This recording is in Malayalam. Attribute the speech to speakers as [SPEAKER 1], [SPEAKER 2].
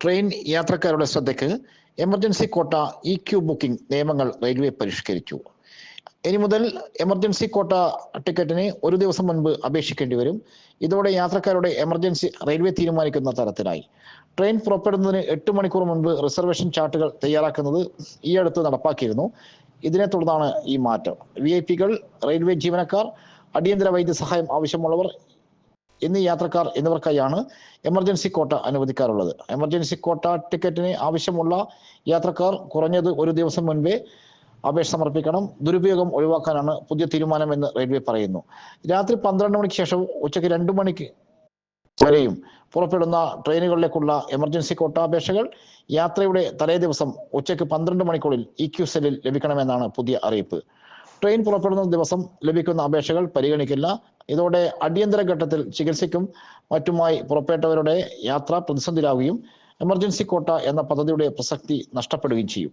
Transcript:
[SPEAKER 1] ട്രെയിൻ യാത്രക്കാരുടെ ശ്രദ്ധയ്ക്ക് emergency quota E Q booking നിയമങ്ങൾ റെയിൽവേ പരിഷ്കരിച്ചു. ഇനി മുതൽ എമർജൻസി കോട്ട ടിക്കറ്റിന് ഒരു ദിവസം മുൻപ് അപേക്ഷിക്കേണ്ടി വരും. ഇതോടെ യാത്രക്കാരുടെ എമർജൻസി റെയിൽവേ തീരുമാനിക്കുന്ന തരത്തിലായി. ട്രെയിൻ പുറപ്പെടുന്നതിന് എട്ട് മണിക്കൂർ മുൻപ് റിസർവേഷൻ ചാർട്ടുകൾ തയ്യാറാക്കുന്നത് ഈ അടുത്ത് നടപ്പാക്കിയിരുന്നു. ഇതിനെ തുടർന്നാണ് ഈ മാറ്റം. വി ഐ പികൾ റെയിൽവേ ജീവനക്കാർ അടിയന്തര വൈദ്യസഹായം ആവശ്യമുള്ളവർ എന്നീ യാത്രക്കാർ എന്നിവർക്കായാണ് എമർജൻസി കോട്ട അനുവദിക്കാറുള്ളത്. എമർജൻസി കോട്ട ടിക്കറ്റിന് ആവശ്യമുള്ള യാത്രക്കാർ കുറഞ്ഞത് ഒരു ദിവസം മുൻപേ അപേക്ഷ സമർപ്പിക്കണം. ദുരുപയോഗം ഒഴിവാക്കാനാണ് പുതിയ തീരുമാനമെന്ന് റെയിൽവേ പറയുന്നു. രാത്രി പന്ത്രണ്ട് മണിക്ക് ശേഷം ഉച്ചയ്ക്ക് രണ്ടു മണിക്ക് വരെയും പുറപ്പെടുന്ന ട്രെയിനുകളിലേക്കുള്ള എമർജൻസി കോട്ട അപേക്ഷകൾ യാത്രയുടെ തലേ ദിവസം ഉച്ചയ്ക്ക് പന്ത്രണ്ട് മണിക്കൂറിൽ ഇ ക്യു സെല്ലിൽ ലഭിക്കണമെന്നാണ് പുതിയ അറിയിപ്പ്. ട്രെയിൻ പുറപ്പെടുന്ന ദിവസം ലഭിക്കുന്ന അപേക്ഷകൾ പരിഗണിക്കില്ല. ഇതോടെ അടിയന്തര ഘട്ടത്തിൽ ചികിത്സയ്ക്കും മറ്റുമായി പുറപ്പെട്ടവരുടെ യാത്ര പ്രതിസന്ധിയിലാവുകയും എമർജൻസി കോട്ട എന്ന പദ്ധതിയുടെ പ്രസക്തി നഷ്ടപ്പെടുകയും ചെയ്യും.